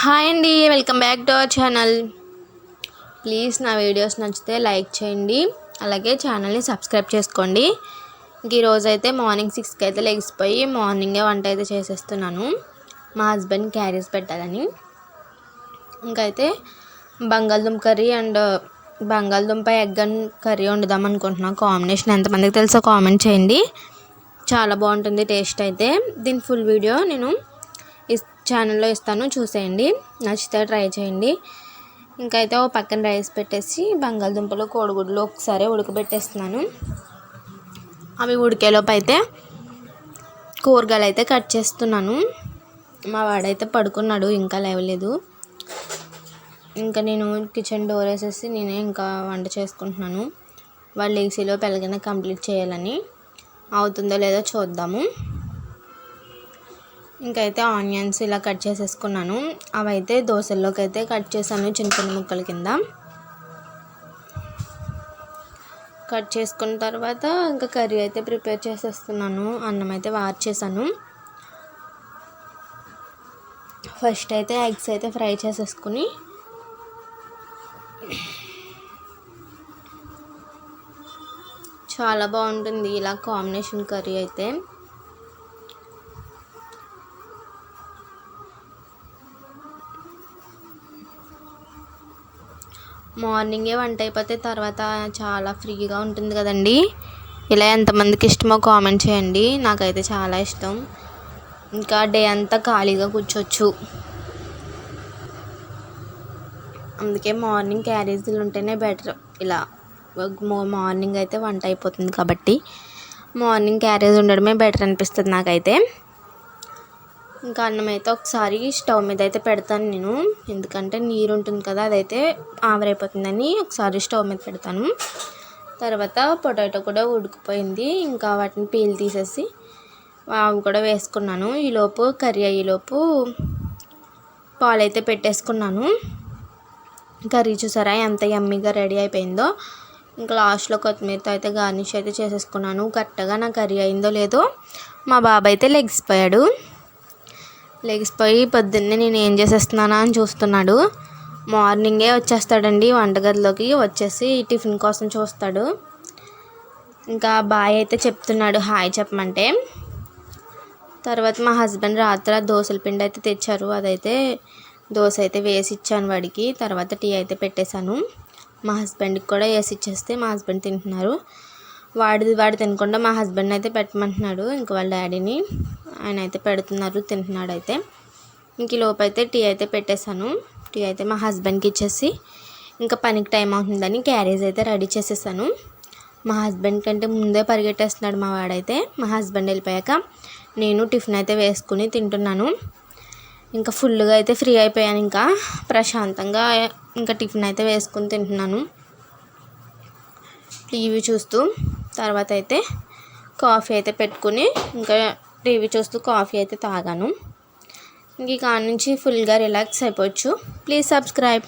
Hi అండి welcome back to our channel. Please నా videos నచ్చితే లైక్ చేయండి అలాగే ఛానల్ని సబ్స్క్రైబ్ చేసుకోండి. ఇంక ఈరోజు అయితే మార్నింగ్ సిక్స్కి అయితే లెగిసిపోయి మార్నింగే వంట అయితే చేసేస్తున్నాను. మా హస్బెండ్ క్యారీస్ పెట్టాలని. ఇంకైతే బంగాళదుంప కర్రీ అండ్ బంగాళదుంప ఎగ్ అండ్ కర్రీ వండుదాం అనుకుంటున్నాను కాంబినేషన్ ఎంతమందికి తెలుసో కామెంట్ చేయండి. చాలా బాగుంటుంది టేస్ట్ అయితే. దీని ఫుల్ వీడియో నేను ఛానల్లో ఇస్తాను చూసేయండి. నచ్చితే ట్రై చేయండి. ఇంకైతే ఓ పక్కన రైస్ పెట్టేసి బంగాళదుంపలు కోడిగుడ్లు ఒకసారి ఉడకబెట్టేస్తున్నాను. అవి ఉడికేలోపు అయితే కూరగాయలు అయితే కట్ చేస్తున్నాను. మా వాడైతే పడుకున్నాడు ఇంకా లేవలేదు. ఇంకా నేను కిచెన్ డోర్ వేసేసి నేనే ఇంకా వంట చేసుకుంటున్నాను. వాళ్ళు ఏసీలో పెళ్ళగానే కంప్లీట్ చేయాలని. అవుతుందో లేదో చూద్దాము. ఇంకైతే ఆనియన్స్ ఇలా కట్ చేసేసుకున్నాను. అవైతే దోశల్లోకి అయితే కట్ చేశాను చిన్న చిన్న ముక్కల కింద. కట్ చేసుకున్న తర్వాత ఇంకా కర్రీ అయితే ప్రిపేర్ చేసేస్తున్నాను. అన్నం అయితే వార్చేసాను ఫస్ట్ అయితే ఎగ్స్ అయితే ఫ్రై చేసేసుకుని చాలా బాగుంటుంది. ఇలా కాంబినేషన్ కర్రీ అయితే. మార్నింగే వంట అయిపోతే తర్వాత చాలా ఫ్రీగా ఉంటుంది కదండి. ఇలా ఎంతమందికి ఇష్టమో కామెంట్ చేయండి. నాకైతే చాలా ఇష్టం. ఇంకా డే అంతా ఖాళీగా కూర్చోవచ్చు అందుకే మార్నింగ్ క్యారేజీలు ఉంటేనే బెటర్. ఇలా మార్నింగ్ అయితే వంట అయిపోతుంది కాబట్టి మార్నింగ్ క్యారేజ్ ఉండడమే బెటర్ అనిపిస్తుంది నాకైతే. ఇంకా అన్నం అయితే ఒకసారి స్టవ్ మీద అయితే పెడతాను నేను. ఎందుకంటే నీరు ఉంటుంది కదా అదైతే ఆవిరైపోతుందని ఒకసారి స్టవ్ మీద పెడతాను. తర్వాత పొటాటో కూడా ఉడికిపోయింది. ఇంకా వాటిని పీల్ తీసేసి అవి కూడా వేసుకున్నాను. ఈలోపు కర్రీ అయ్యేలోపు పాలైతే పెట్టేసుకున్నాను. కర్రీ చూసారా ఎంత యమ్మీగా రెడీ అయిపోయిందో. ఇంకా లాస్ట్లో కొత్తిమీరతో అయితే గార్నిష్ అయితే చేసేసుకున్నాను. కరెక్ట్గా నా కర్రీ అయిందో లేదో. మా బాబాయ్ అయితే లెగిసిపోయాడు లెగిసిపోయి పొద్దున్నే నేను ఏం చేసేస్తున్నానా అని చూస్తున్నాడు. మార్నింగే వచ్చేస్తాడండి వంటగదిలోకి. వచ్చేసి టిఫిన్ కోసం చూస్తాడు. ఇంకా బాయ్ అయితే చెప్తున్నాడు హాయ్ చెప్పమంటే. తర్వాత మా హస్బెండ్ రాత్రి దోశల పిండి అయితే తెచ్చారు. అదైతే దోశ అయితే వేసి ఇచ్చాను వాడికి. తర్వాత టీ అయితే పెట్టేశాను. మా హస్బెండ్కి కూడా వేసి ఇచ్చేస్తే మా హస్బెండ్ తింటున్నారు. వాడిది వాడు తినకుండా మా హస్బెండ్ అయితే పెట్టమంటున్నాడు. ఇంక వాళ్ళ డాడీని ఆయన అయితే పెడుతున్నారు తింటున్నాడు అయితే ఇంక లోపు అయితే టీ అయితే పెట్టేశాను. టీ అయితే మా హస్బెండ్కి ఇచ్చేసి ఇంకా పనికి టైం అవుతుందని క్యారేజ్ అయితే రెడీ చేసేసాను. మా హస్బెండ్ కంటే ముందే పరిగెట్టేస్తున్నాడు మా వాడైతే. మా హస్బెండ్ వెళ్ళిపోయాక నేను టిఫిన్ అయితే వేసుకుని తింటున్నాను. ఇంకా ఫుల్గా అయితే ఫ్రీ అయిపోయాను ఇంకా. ప్రశాంతంగా ఇంకా టిఫిన్ అయితే వేసుకుని తింటున్నాను. టీవీ చూస్తూ తర్వాత అయితే కాఫీ అయితే పెట్టుకుని ఇంకా టీవీ చూస్తూ కాఫీ అయితే తాగాను. ఇంక నుంచి ఫుల్గా రిలాక్స్ అయిపోవచ్చు. Please subscribe.